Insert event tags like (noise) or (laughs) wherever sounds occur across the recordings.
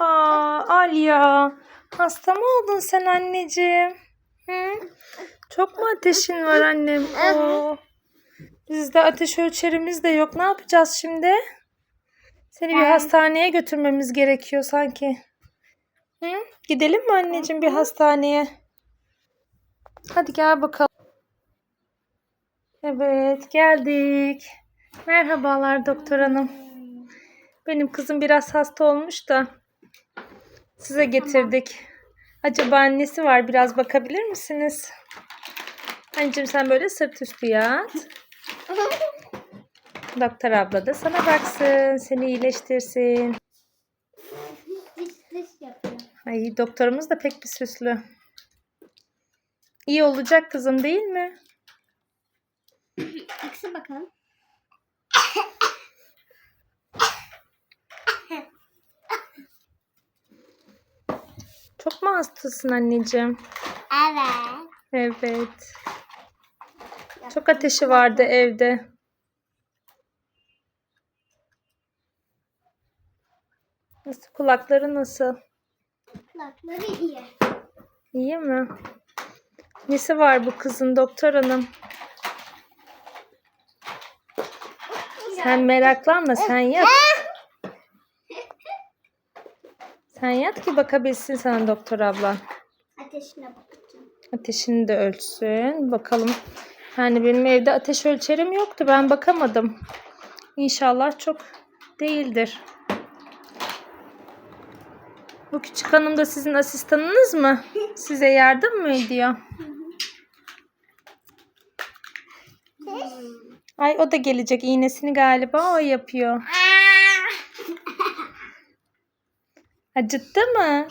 Aa, Alya. Hasta mı oldun sen anneciğim? Hı? Çok mu ateşin var annem? Oo. Bizde ateş ölçerimiz de yok. Ne yapacağız şimdi? Seni bir hastaneye götürmemiz gerekiyor sanki. Hı? Gidelim mi anneciğim bir hastaneye? Hadi gel bakalım. Evet geldik. Merhabalar doktor hanım. Benim kızım biraz hasta olmuş da size getirdik. Acaba annesi var biraz bakabilir misiniz? Anneciğim sen böyle sırt üstü yat. (laughs) Doktor abla da sana baksın, seni iyileştirsin. Ay doktorumuz da pek bir süslü. İyi olacak kızım değil mi? Aksi bakalım. Çok mu hastasın anneciğim? Evet. Evet. Çok ateşi vardı evde. Nasıl kulakları nasıl? Kulakları iyi. İyi mi? Nesi var bu kızın doktor hanım? Sen meraklanma sen yat. Sen yat ki bakabilsin sana doktor abla. Ateşine bakacağım. Ateşini de ölçsün. Bakalım. Yani benim evde ateş ölçerim yoktu. Ben bakamadım. İnşallah çok değildir. Bu küçük hanım da sizin asistanınız mı? (laughs) Size yardım mı ediyor? Ay o da gelecek. İğnesini galiba o yapıyor. Acıttı mı?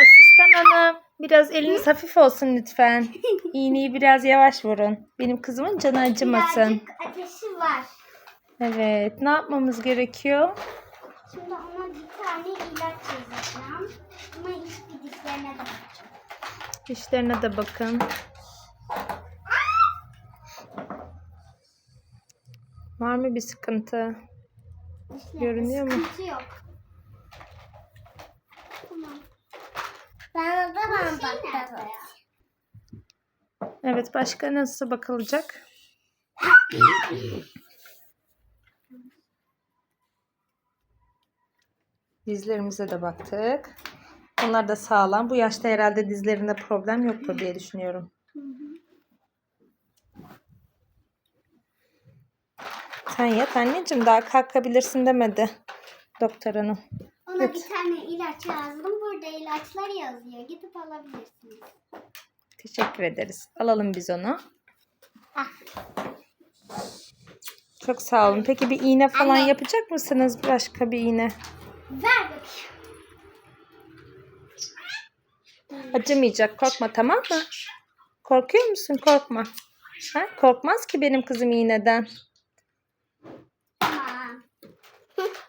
Asistan hanım biraz eliniz hafif olsun lütfen. (laughs) İğneyi biraz yavaş vurun. Benim kızımın canı acımasın. Birazcık ateşi var. Evet ne yapmamız gerekiyor? Şimdi ona bir tane ilaç yazacağım. Ama ilk dişlerine de bakacağım. Dişlerine de bakın. Var mı bir sıkıntı? Dişlerinde Görünüyor mu? sıkıntı yok. Tamam. Ben o zaman bakarım. Evet başka nasıl bakılacak? Dizlerimize de baktık. Onlar da sağlam. Bu yaşta herhalde dizlerinde problem yoktur diye düşünüyorum. Sen yat anneciğim daha kalkabilirsin demedi doktor hanım. Ona Evet. bir tane ilaç yazdım. Burada ilaçlar yazıyor. Gidip alabilirsiniz. Teşekkür ederiz. Alalım biz onu. Ah. Çok sağ olun. Peki bir iğne falan Anne. yapacak mısınız? Başka bir iğne. Ver bakayım. Acımayacak. Korkma tamam mı? Korkuyor musun? Korkma. Ha? Korkmaz ki benim kızım iğneden. Tamam.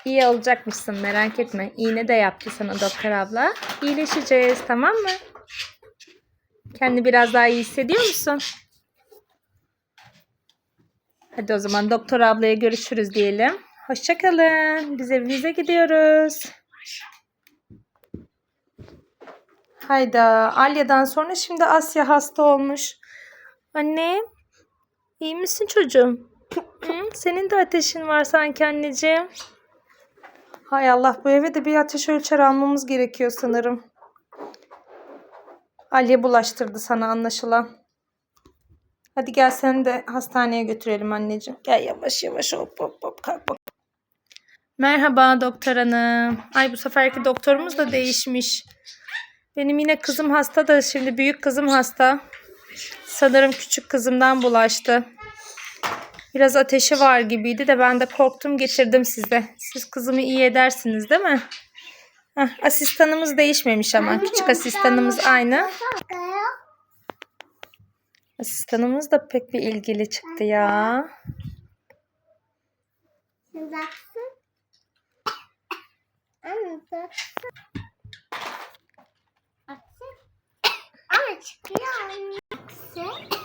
İyi olacakmışsın merak etme. İğne de yaptı sana doktor abla. İyileşeceğiz tamam mı? Kendi biraz daha iyi hissediyor musun? Hadi o zaman doktor ablaya görüşürüz diyelim. Hoşçakalın. Biz evimize gidiyoruz. Hayda. Alya'dan sonra şimdi Asya hasta olmuş. Anne, iyi misin çocuğum? Senin de ateşin var sanki anneciğim. Hay Allah bu eve de bir ateş ölçer almamız gerekiyor sanırım. Aliye bulaştırdı sana anlaşılan. Hadi gel seni de hastaneye götürelim anneciğim. Gel yavaş yavaş hop hop hop kalk bak. Merhaba doktor hanım. Ay bu seferki doktorumuz da değişmiş. Benim yine kızım hasta da şimdi büyük kızım hasta. Sanırım küçük kızımdan bulaştı. Biraz ateşi var gibiydi de ben de korktum getirdim size. Siz kızımı iyi edersiniz değil mi? Hah, asistanımız değişmemiş ama. Küçük asistanımız aynı. Asistanımız da pek bir ilgili çıktı ya. Ama çıkıyor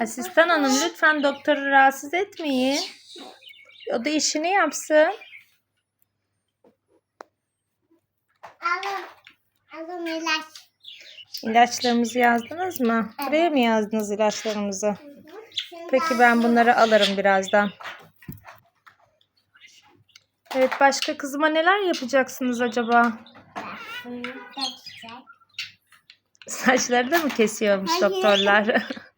Asistan hanım lütfen doktoru rahatsız etmeyin. O da işini yapsın. Alın. Alın ilaç. İlaçlarımızı yazdınız mı? Buraya mı yazdınız ilaçlarımızı? Peki ben bunları alırım birazdan. Evet başka kızıma neler yapacaksınız acaba? Saçları da mı kesiyormuş doktorlar? (laughs)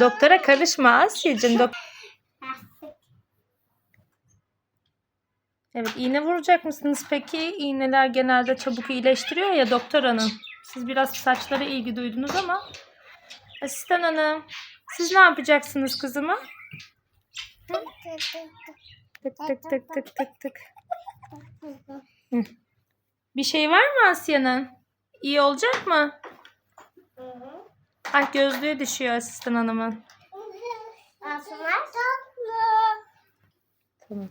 Doktora karışma Asya'cığım. Dok- evet iğne vuracak mısınız peki? İğneler genelde çabuk iyileştiriyor ya doktor hanım. Siz biraz saçlara ilgi duydunuz ama. Asistan hanım siz ne yapacaksınız kızıma? Tık tık tık tık tık tık. Bir şey var mı Asya'nın? İyi olacak mı? Ay gözlüğü düşüyor asistan hanımın. Asımlar tatlı. Tamam.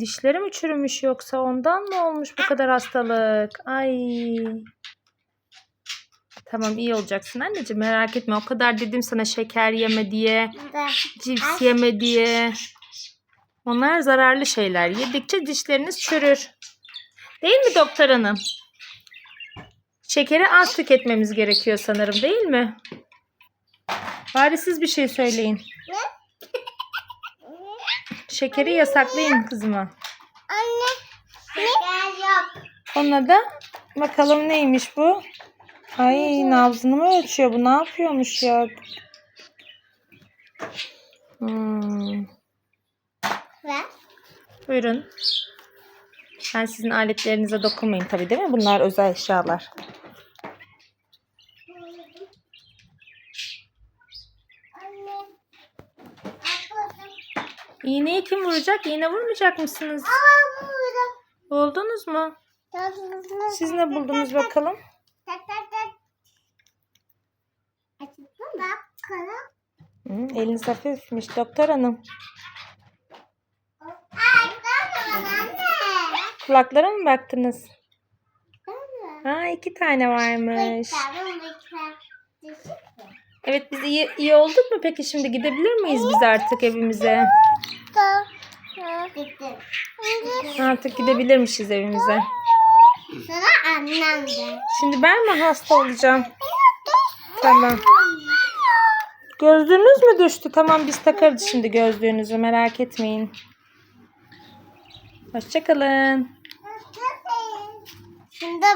Dişleri mi çürümüş yoksa ondan mı olmuş bu kadar hastalık? Ay. Tamam iyi olacaksın anneciğim merak etme. O kadar dedim sana şeker yeme diye, cips yeme diye. Onlar zararlı şeyler. Yedikçe dişleriniz çürür. Değil mi doktor hanım? Şekeri az tüketmemiz gerekiyor sanırım değil mi? Bari siz bir şey söyleyin. Şekeri yasaklayın kızıma. Anne. Şeker yok. Sonra da bakalım neymiş bu? Ay nabzını mı ölçüyor bu? Ne yapıyormuş ya? Hmm. Ve Buyurun. Ben sizin aletlerinize dokunmayın tabii değil mi? Bunlar özel eşyalar. anne. Atladım. İğneyi kim vuracak? İğne vurmayacak mısınız? Aa burada. Buldunuz mu? Siz ne buldunuz bakalım? Hı, eliniz hafifmiş doktor hanım. Kulaklara mı baktınız? Ha iki tane varmış. Evet biz iyi, iyi olduk mu peki şimdi gidebilir miyiz biz artık evimize? Artık gidebilirmişiz evimize. Sıra annemde. Şimdi ben mi hasta olacağım? Tamam. Gözlüğünüz mü düştü? Tamam biz takarız şimdi gözlüğünüzü merak etmeyin. Hoşçakalın. Şimdi